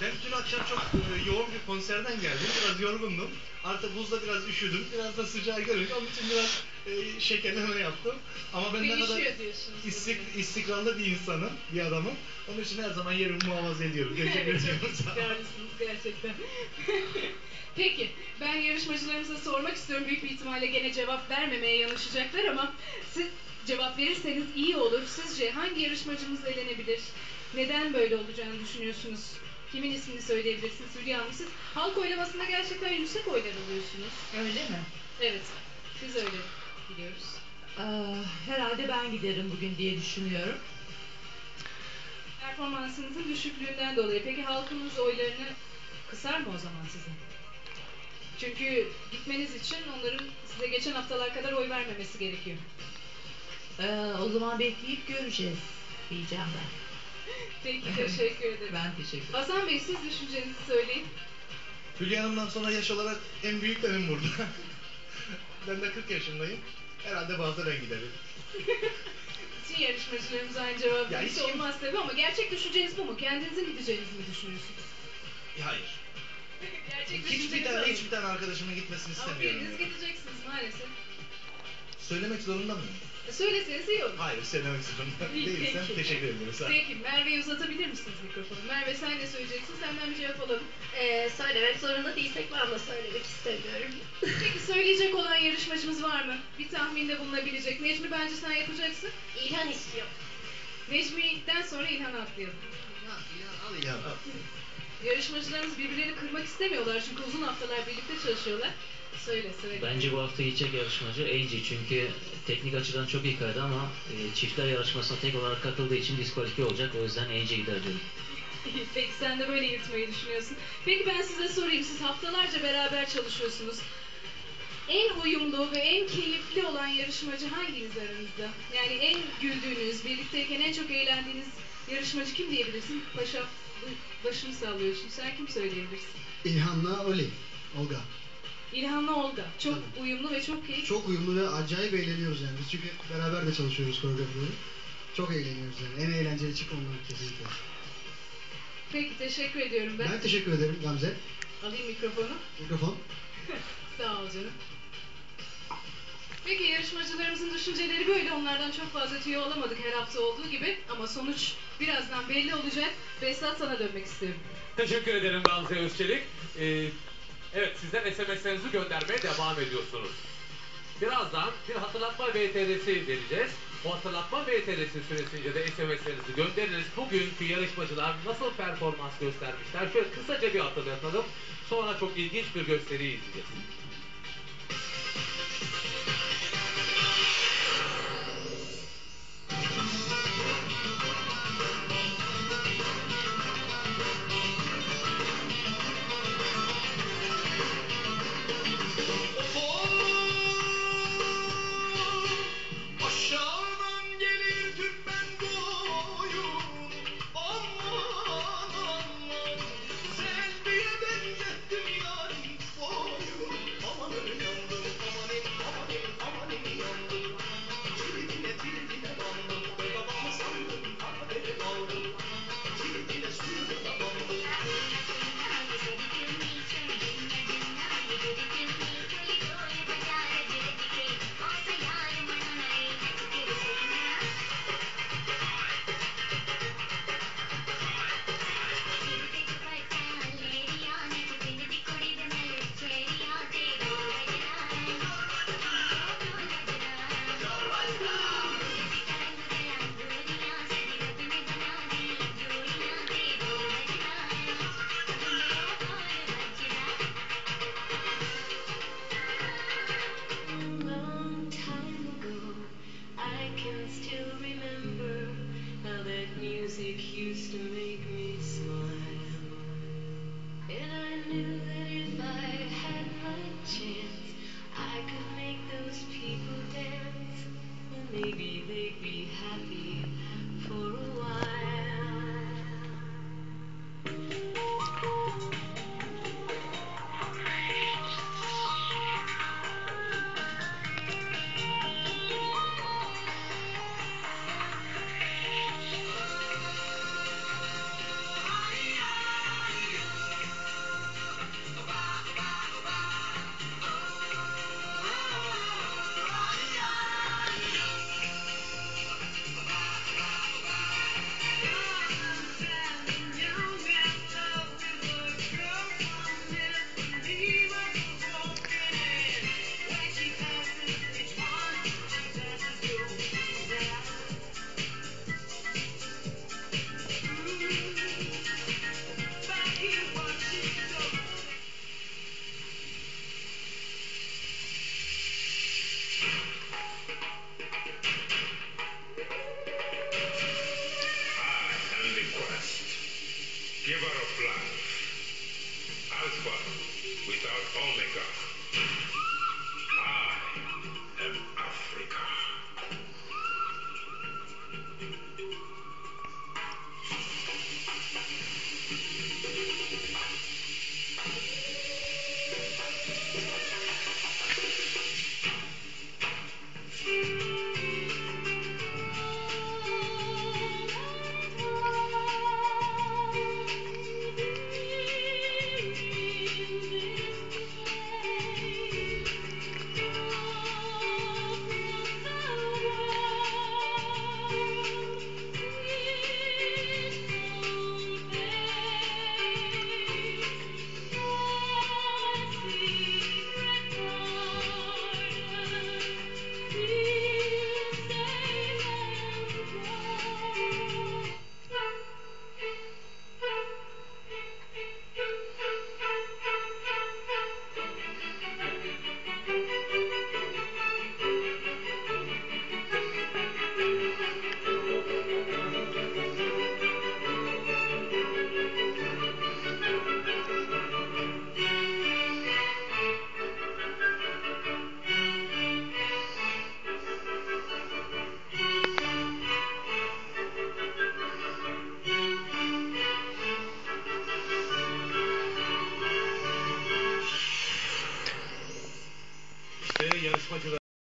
Ben dün akşam çok e, yoğun bir konserden geldim. Biraz yorgundum. Artık buzda biraz üşüdüm. Biraz da sıcağı görünce onun için biraz e, şekerleme yaptım. Ama ben ne kadar diyorsunuz. istik, istikrarlı bir insanım, bir adamım. Onun için her zaman yerimi muhafaza ediyorum. Teşekkür ediyorum. Sağ olun. Istikrarlısınız gerçekten. Peki, ben yarışmacılarımıza sormak istiyorum. Büyük bir ihtimalle gene cevap vermemeye yanaşacaklar ama siz cevap verirseniz iyi olur. Sizce hangi yarışmacımız elenebilir? Neden böyle olacağını düşünüyorsunuz? Kimin ismini söyleyebilirsiniz Hülya Hanım? Siz halk oylamasında gerçekten yüksek oylar alıyorsunuz. Öyle mi? Evet, biz öyle biliyoruz. Aa, herhalde ben giderim bugün diye düşünüyorum. Performansınızın düşüklüğünden dolayı. Peki halkımız oylarını kısar mı o zaman sizin? Çünkü gitmeniz için onların size geçen haftalar kadar oy vermemesi gerekiyor. Ee, o zaman bekleyip göreceğiz diyeceğim ben. Peki teşekkür ederim. Ben teşekkür ederim. Hasan Bey siz düşüncenizi söyleyin. Hülya Hanım'dan sonra yaş olarak en büyük benim burada. ben de 40 yaşındayım. Herhalde bazı ben giderim. Bütün yarışmacılarımız aynı cevap Ya verirse hiç kim- olmaz tabii ama gerçek düşünceniz bu mu? Kendinizin gideceğinizi mi düşünüyorsunuz? Ya Hayır. gerçek Hiçbir düşünceniz tane, hiçbir tane arkadaşımın gitmesini Ama istemiyorum. biriniz ya. gideceksiniz maalesef. Söylemek zorunda mıyım? E, Söyleseniz iyi olur. Hayır, söylemek zorunda İyi, değilsem peki. teşekkür ederim. Sağ ol. Peki Merve'ye uzatabilir misiniz mikrofonu? Merve sen ne söyleyeceksin? Senden bir cevap alalım. Ee, söylemek zorunda değilsek ben de söylemek istemiyorum. Peki söyleyecek olan yarışmacımız var mı? Bir tahminde bulunabilecek. Necmi bence sen yapacaksın. İlhan istiyor. Necmi'den sonra İlhan'a atlayalım. Al İlhan, al. Yarışmacılarımız birbirlerini kırmak istemiyorlar çünkü uzun haftalar birlikte çalışıyorlar. Söyle söyle. Bence bu hafta gidecek yarışmacı Angie çünkü teknik açıdan çok iyi kaydı ama e, çiftler yarışmasına tek olarak katıldığı için diskalifiye olacak. O yüzden Angie gider diyorum. Peki sen de böyle yırtmayı düşünüyorsun. Peki ben size sorayım. Siz haftalarca beraber çalışıyorsunuz. En uyumlu ve en keyifli olan yarışmacı hanginiz aranızda? Yani en güldüğünüz, birlikteyken en çok eğlendiğiniz yarışmacı kim diyebilirsin? Paşa başını sallıyorsun. Sen kim söyleyebilirsin? İlhan'la Oli, Olga. İlhan'la Olga. Çok uyumlu ve çok keyifli. Çok uyumlu ve acayip eğleniyoruz yani. Biz çünkü beraber de çalışıyoruz koreografları. Çok eğleniyoruz yani. En eğlenceli çık onlar kesinlikle. Peki teşekkür ediyorum ben. Ben teşekkür ederim Gamze. Alayım mikrofonu. Mikrofon. Sağ ol canım. Peki yarışmacılarımızın düşünceleri böyle. Onlardan çok fazla tüyo alamadık her hafta olduğu gibi. Ama sonuç birazdan belli olacak. Behzat sana dönmek istiyorum. Teşekkür ederim Gamze Özçelik. Ee, evet sizden SMS'lerinizi göndermeye devam ediyorsunuz. Birazdan bir hatırlatma VTR'si vereceğiz. O hatırlatma VTR'si süresince de SMS'lerinizi göndeririz. Bugünkü yarışmacılar nasıl performans göstermişler? Şöyle kısaca bir hatırlatalım. Sonra çok ilginç bir gösteriyi izleyeceğiz. Mr. without omega.